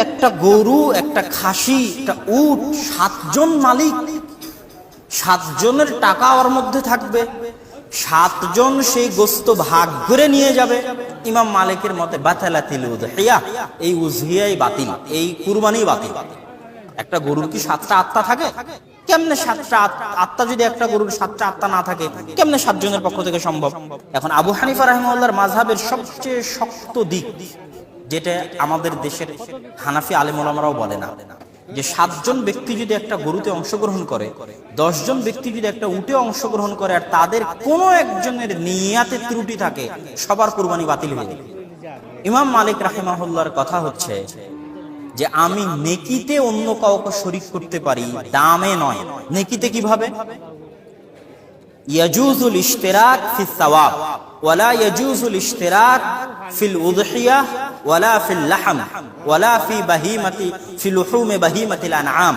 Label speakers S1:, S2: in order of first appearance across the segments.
S1: একটা গরু, একটা খাসি, একটা উট, সাতজন মালিক। সাতজনের টাকা ওর মধ্যে থাকবে। সাতজন সেই গোস্ত ভাগ করে নিয়ে যাবে। ইমাম মালিকের মতে, বাতালাতিল উজহিয়া এই উজহিয়াই বাতিল, এই কুরবানি বাতিল। একটা গরুর কি সাতটা আত্মা থাকে? কেমনে সাতটা আত- আত্মা যদি একটা গরুর সাতটা আত্মা না থাকে, কেমনে সাতজনের পক্ষ থেকে সম্ভব? এখন আবু হানিফা রহমাল্লাহর মাঝহাবের সবচেয়ে শক্ত দিক। যেটা আমাদের দেশের হানাফি আলেমুলামারাও বলে না, যে সাতজন ব্যক্তি যদি একটা গরুতে অংশগ্রহণ করে, দশজন ব্যক্তি যদি একটা উঠে অংশগ্রহণ করে আর তাদের কোনো একজনের নিয়াতে ত্রুটি থাকে, সবার কুরবানি বাতিল হয়ে যাবে। ইমাম মালিক রাহিমাহুল্লাহর কথা হচ্ছে যে, আমি নেকিতে অন্য কাউকে শরিক করতে পারি দামে নয়। নেকিতে কীভাবে? ইয়াজুজুল ইশতিরাক ফি সাওয়াব। ওয়ালা ইয়াজুজুল ইশতিরাক ফিল উদহিয়াহ ওয়ালা ফিল লাহম, ওয়ালা ফি বাহিমাতি, ফি লুহুমে বাহিমাতিল আনআম।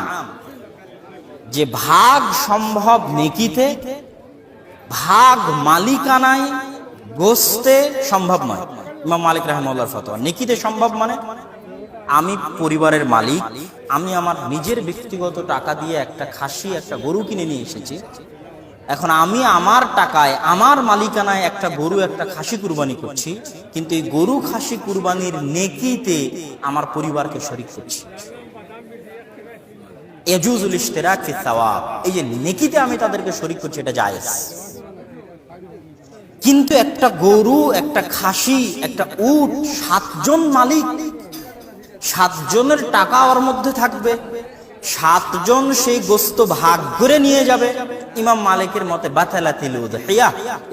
S1: যে ভাগ সম্ভব নেকিতে, ভাগ মালিকানায় গোস্তে সম্ভব নয়। ইমাম মালিক রাহমাল্লাহর ফতোয়া, নেকিতে সম্ভব মানে আমি পরিবারের মালিক, আমি আমার নিজের ব্যক্তিগত টাকা দিয়ে একটা খাসি, একটা গরু কিনে নিয়ে এসেছি এখন আমি আমার টাকায়, আমার মালিকানায় একটা গরু, একটা খাসি কুরবানি করছি, কিন্তু এই গরু, খাসি কুরবানির নেকিতে আমার পরিবারকে শরিক করছি। এজুজুল ইশতেরাক ফি এই যে নেকিতে আমি তাদেরকে শরিক করছি, এটা জায়েজ। কিন্তু একটা গরু, একটা খাসি, একটা উট, সাতজন মালিক, সাতজনের টাকা ওর মধ্যে থাকবে। সাতজন সেই গোস্ত ভাগ করে নিয়ে যাবে। ইমাম মালিকের মতে, বাতালাতিল উজহিয়া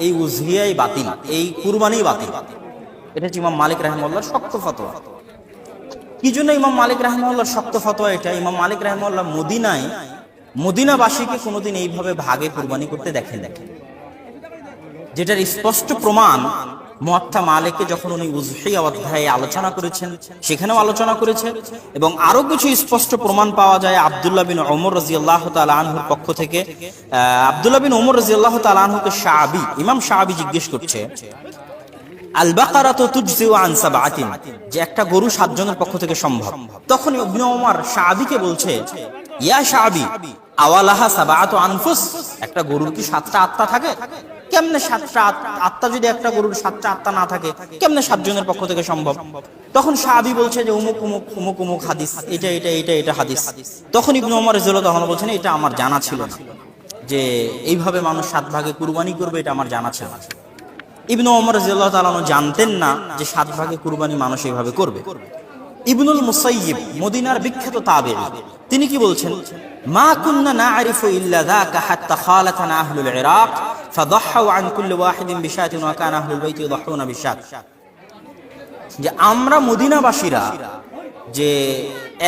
S1: এই উজহিয়াই বাতিল, এই কুরবানি বাতিল। এটা হচ্ছে ইমাম মালিক রাহমাল্লাহর শক্ত ফতোয়া। কি জন্য ইমাম মালিক রাহমাল্লাহর শক্ত ফতোয়া এটা? ইমাম মালিক রাহমাল্লাহ মদিনায়, মদিনাবাসীকে কোনোদিন এইভাবে ভাগে কুরবানি করতে দেখেন দেখেন। যেটার স্পষ্ট প্রমাণ মোয়াত্তা মালিককে যখন উনি উজহিয়া অধ্যায়ে আলোচনা করেছেন সেখানেও আলোচনা করেছেন এবং আরও কিছু স্পষ্ট প্রমাণ পাওয়া যায় আব্দুল্লাহ বিন ওমর রাজিয়াল্লাহ তাআলা আনহুর পক্ষ থেকে। আহ, আব্দুল্লাহ বিন ওমর রাজিয়াল্লাহ তাআলা আনহুকে শাহাবি ইমাম শাহাবি জিজ্ঞেস করছে ইয়া একটা গরুর কি সাতটা আত্মা থাকে? কেমনে সাতটা আত্মা যদি একটা গরুর সাতটা আত্মা না থাকে, কেমনে সাতজনের পক্ষ থেকে সম্ভব? তখন সাহাবি বলছে যে, উমুক উমুক উমুক উমুক হাদিস। এটা এটা এটা এটা হাদিস। তখন ইবনে ওমর রাদিয়াল্লাহু তখন বলছেন, এটা আমার জানা ছিল না। যে, এইভাবে মানুষ সাত ভাগে কুরবানি করবে, এটা আমার জানা ছিল না। ইবনু ওমর রাদিয়াল্লাহু তাআলা জানতেন না যে, সাত ভাগে কুরবানি মানুষ এইভাবে করবে। ইবনুল মুসাইয়িব, মদিনার বিখ্যাত তাবেঈ, তিনি কি বলছেন? মা কুন্না না'রিফু ইল্লা যাকা হাত্তা খালাতানা আহলুল ইরাক। যে আমরা মদিনাবাসীরা যে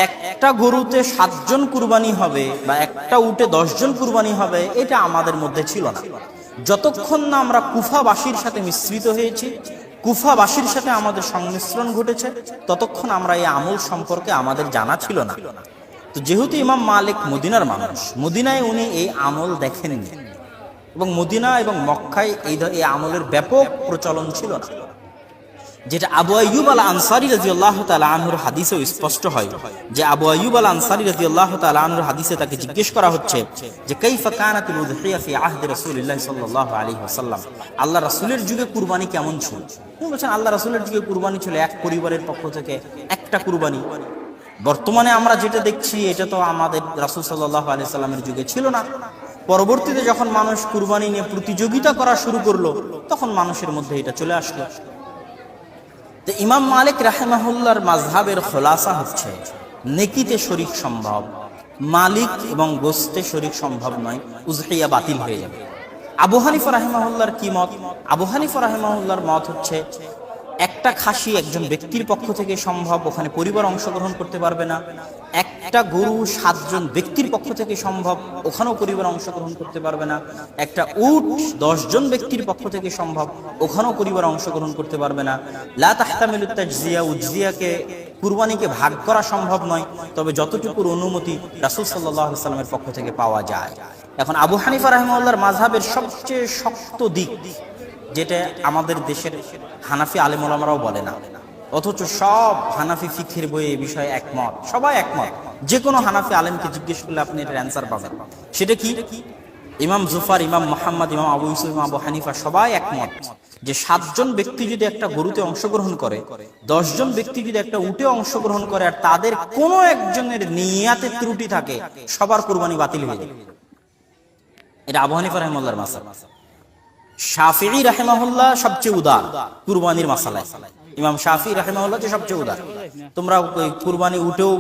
S1: একটা গরুতে সাতজন কুরবানি হবে বা একটা উটে দশজন কুরবানি হবে, এটা আমাদের মধ্যে ছিল না। যতক্ষণ না আমরা কুফাবাসীর সাথে মিশ্রিত হয়েছি, কুফাবাসীর সাথে আমাদের সংমিশ্রণ ঘটেছে, ততক্ষণ আমরা এই আমল সম্পর্কে আমাদের জানা ছিল না। তো যেহেতু ইমাম মালিক মদিনার মানুষ, মদিনায় উনি এই আমল দেখেননি। এবং মদিনা এবং মক্কায় এই এই আমলের ব্যাপক প্রচলন ছিল না। যেটা আবু আইয়ুব আল আনসারি রাদিয়াল্লাহু তাআলা আনহুর হাদিসেও স্পষ্ট হয় যে আবু আইয়ুব আল আনসারি রাদিয়াল্লাহু তাআলা আনহুর হাদিসে তাকে জিজ্ঞেস করা হচ্ছে যে, কাইফা কানাতুল উযহিয়া ফি আহদি রাসূলিল্লাহ সাল্লাল্লাহু আলাইহি আল্লাহ রাসূলের যুগে কুরবানি কেমন ছিল? বলছেন, আল্লাহ রাসূলের যুগে কুরবানি ছিল এক পরিবারের পক্ষ থেকে একটা কুরবানি। বর্তমানে আমরা যেটা দেখছি, এটা তো আমাদের রাসূল সাল্লাল্লাহু আলাইহি সাল্লামের যুগে ছিল না। পরবর্তীতে যখন মানুষ কুরবানি নিয়ে প্রতিযোগিতা করা শুরু করল, তখন মানুষের মধ্যে এটা চলে আসলো। তো ইমাম মালিক রাহেমাহুল্লার মাঝহাবের খোলাসা হচ্ছে, নেকিতে শরিক সম্ভব, মালিক এবং গোস্তে শরিক সম্ভব নয় উজহিয়া বাতিল হয়ে যাবে। আবু হানিফা রাহেমাহুল্লার কি মত? আবু হানিফা রাহেমাহুল্লার মত হচ্ছে একটা খাসি একজন ব্যক্তির পক্ষ থেকে সম্ভব, ওখানে পরিবার অংশগ্রহণ করতে পারবে না। একটা গরু সাতজন ব্যক্তির পক্ষ থেকে সম্ভব, ওখানেও পরিবার অংশগ্রহণ করতে পারবে না। একটা উট দশজন ব্যক্তির পক্ষ থেকে সম্ভব, ওখানেও পরিবার অংশগ্রহণ করতে পারবে না। লা তাজজিয়া, উজজিয়াকে, কুরবানিকে ভাগ করা সম্ভব নয়, তবে যতটুকুর অনুমতি রাসূল সাল্লামের পক্ষ থেকে পাওয়া যায়। এখন আবু হানিফা রাহিমাহুল্লাহর মাযহাবের সবচেয়ে শক্ত দিক যেটা আমাদের দেশের হানাফি আলেমুলামারাও বলে না। অথচ সব হানাফি ফিখের বইয়ে এই বিষয়ে একমত। সবাই একমত। যে কোনো হানাফি আলেমকে জিজ্ঞেস করলে আপনি এটার অ্যান্সার পাবেন। সেটা কি? ইমাম জুফার, ইমাম মোহাম্মদ, ইমাম আবু ইউসুফ, ইমাম আবু হানিফা সবাই একমত যে সাতজন ব্যক্তি যদি একটা গরুতে অংশগ্রহণ করে, দশজন ব্যক্তি যদি একটা উটে অংশগ্রহণ করে আর তাদের কোনো একজনের নিয়াতে ত্রুটি থাকে, সবার কোরবানি বাতিল হয়ে যাবে। এটা আবু হানিফা রহমুল্লাহর মাসাল শাফিঈ রাহেমাহুল্লাহ সবচেয়ে উদার কুরবানির মাসালায়। ইমাম শাফি রাহেমাহুল্লাহ যে সবচেয়ে উদার। তোমরা কুরবানি উঠেও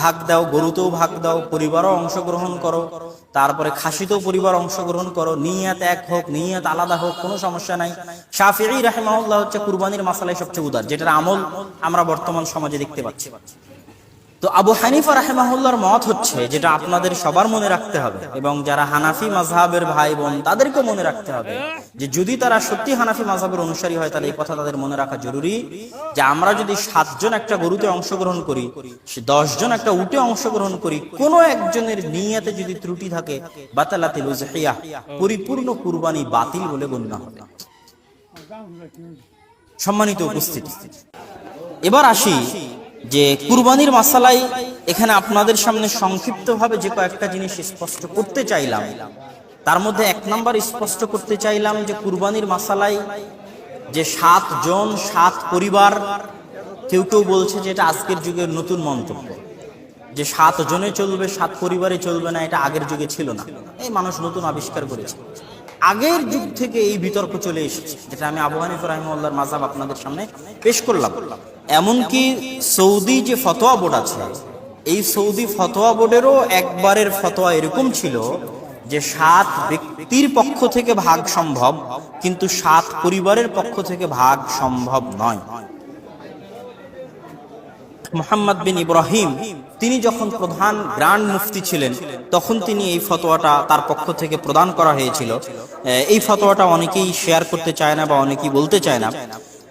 S1: ভাগ দাও, গরুতেও ভাগ দাও, পরিবারও অংশগ্রহণ করো, তারপরে খাসিতেও পরিবার অংশগ্রহণ করো, নিয়াত এক হোক, নিয়াত আলাদা হোক, কোনো সমস্যা নাই। শাফিঈ রাহেমাহুল্লাহ হচ্ছে কুরবানির মাসালায় সবচেয়ে উদার, যেটার আমল আমরা বর্তমান সমাজে দেখতে পাচ্ছি। তো আবু হানিফা রাহেমাহুল্লার মত হচ্ছে যেটা আপনাদের সবার মনে রাখতে হবে এবং যারা হানাফি মাযহাবের ভাই বোন তাদেরকেও মনে রাখতে হবে যে যদি তারা সত্যি হানাফি মাযহাবের অনুসারী হয়, তাহলে এই কথা তাদের মনে রাখা জরুরি যে আমরা যদি সাতজন একটা গরুতে অংশগ্রহণ করি দশজন একটা উটে অংশগ্রহণ করি, কোনো একজনের নিয়াতে যদি ত্রুটি থাকে বাতালাতিল উজহিয়া পরিপূর্ণ কুরবানি বাতিল বলে গণ্য হবে। সম্মানিত উপস্থিতি। এবার আসি যে কুরবানির মাসালাই এখানে আপনাদের সামনে সংক্ষিপ্তভাবে যে কয়েকটা জিনিস স্পষ্ট করতে চাইলাম। তার মধ্যে এক নাম্বার স্পষ্ট করতে চাইলাম যে কুরবানির মাসালাই যে সাত জন, সাত পরিবার, কেউ কেউ বলছে যে এটা আজকের যুগের নতুন মন্তব্য। যে সাত জনে চলবে, সাত পরিবারে চলবে না, এটা আগের যুগে ছিল না। এই মানুষ নতুন আবিষ্কার করেছে। আগের যুগ থেকে এই বিতর্ক চলে এসেছে, যেটা আমি আবু হানিফ রাহিমুল্লাহর মাজাব আপনাদের সামনে পেশ করলাম। এমনকি সৌদি যে ফতোয়া বোর্ড আছে, এই সৌদি ফতোয়া বোর্ডেরও একবারের ফতোয়া এরকম ছিল যে সাত ব্যক্তির পক্ষ থেকে ভাগ সম্ভব, কিন্তু সাত পরিবারের পক্ষ থেকে ভাগ সম্ভব নয়। মোহাম্মদ বিন ইব্রাহিম, তিনি যখন প্রধান গ্রান্ড মুফতি ছিলেন, তখন তিনি এই ফতোয়াটা তার পক্ষ থেকে প্রদান করা হয়েছিল। এই ফতোয়াটা অনেকেই শেয়ার করতে চায় না বা অনেকেই বলতে চায় না।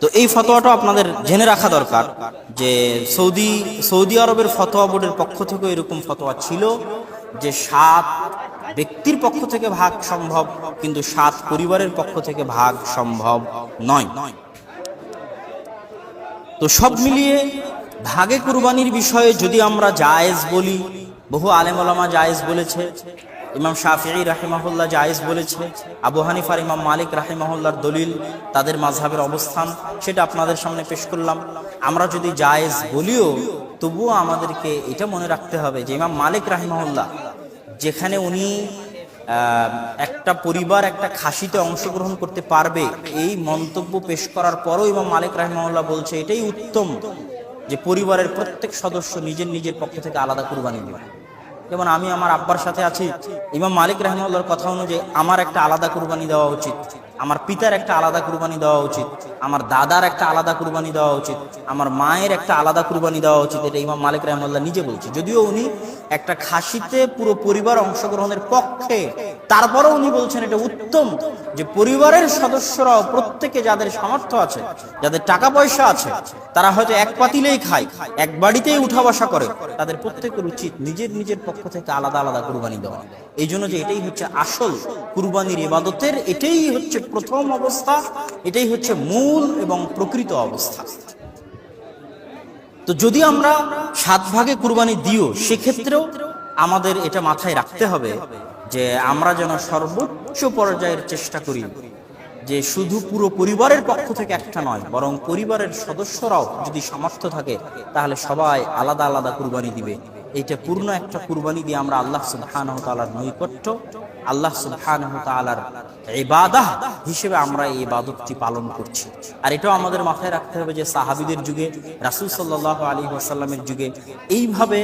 S1: তো এই ফতোয়াটা আপনাদের জেনে রাখা দরকার যে সৌদি সৌদি আরবের ফতোয়া বোর্ডের পক্ষ থেকে এরকম ফতোয়া ছিল যে সাত ব্যক্তির পক্ষ থেকে ভাগ সম্ভব, কিন্তু সাত পরিবারের পক্ষ থেকে ভাগ সম্ভব নয়। তো সব মিলিয়ে ভাগে কুরবানির বিষয়ে যদি আমরা জায়েজ বলি, বহু আলেম ওলামা জায়েজ বলেছে ইমাম শাফিঈ রাহিমাহুল্লাহ জায়েজ বলেছে, আবু হানিফার ইমাম মালিক রাহিমাহুল্লাহর দলিল, তাদের মাঝহাবের অবস্থান, সেটা আপনাদের সামনে পেশ করলাম। আমরা যদি জায়েজ বলিও, তবুও আমাদেরকে এটা মনে রাখতে হবে যে ইমাম মালিক রাহিমাহুল্লাহ, যেখানে উনি একটা পরিবার, একটা খাসিতে অংশগ্রহণ করতে পারবে, এই মন্তব্য পেশ করার পরও ইমাম মালিক রাহিমাহুল্লাহ বলছে, এটাই উত্তম যে পরিবারের প্রত্যেক সদস্য নিজের নিজের পক্ষ থেকে আলাদা কুরবানি দেবে। যেমন আমি আমার আব্বার সাথে আছি, ইমাম মালিক রহমার কথা অনুযায়ী আমার একটা আলাদা কুরবানি দেওয়া উচিত, আমার পিতার একটা আলাদা কুরবানি দেওয়া উচিত, আমার দাদার একটা আলাদা কুরবানি দেওয়া উচিত, আমার মায়ের একটা আলাদা কুরবানি দেওয়া উচিত, এটা ইমাম মালিক রহমাল্লাহ নিজে বলছে। যদিও উনি একটা খাসিতে পুরো পরিবার অংশগ্রহণের পক্ষে। তারপরেও উনি বলছেন এটা উত্তম যে পরিবারের সদস্যরাও প্রত্যেকে যাদের সামর্থ্য আছে, যাদের টাকা পয়সা আছে, তারা হয়তো এক পাতিলেই খায়, এক বাড়িতেই উঠা বসা করে। তাদের প্রত্যেকের উচিত নিজের নিজের পক্ষ থেকে আলাদা আলাদা কুরবানি দেওয়া। এই জন্য যে এটাই হচ্ছে আসল কুরবানির ইবাদতের, এটাই হচ্ছে প্রথম অবস্থা, এটাই হচ্ছে মূল এবং প্রকৃত অবস্থা। তো যদি আমরা সাত ভাগে কুরবানি দিও, সেক্ষেত্রেও আমাদের এটা মাথায় রাখতে হবে যে আমরা যেন সর্বোচ্চ পর্যায়ের চেষ্টা করি যে শুধু পুরো পরিবারের পক্ষ থেকে একটা নয়, বরং পরিবারের সদস্যরাও যদি সামর্থ্য থাকে, তাহলে সবাই আলাদা আলাদা কুরবানি দিবে। এটা পূর্ণ একটা কুরবানি দিয়ে আমরা আল্লাহ সুবহানাহু নৈকট্য আল্লাহ সুবহানাহু তাআলার ইবাদাহ হিসেবে আমরা এই ইবাদতটি পালন করছি। আর এটাও আমাদের মাথায় রাখতে হবে যে সাহাবিদের যুগে, রাসুল সাল্লাহ আলী ওয়াসাল্লামের যুগে এইভাবে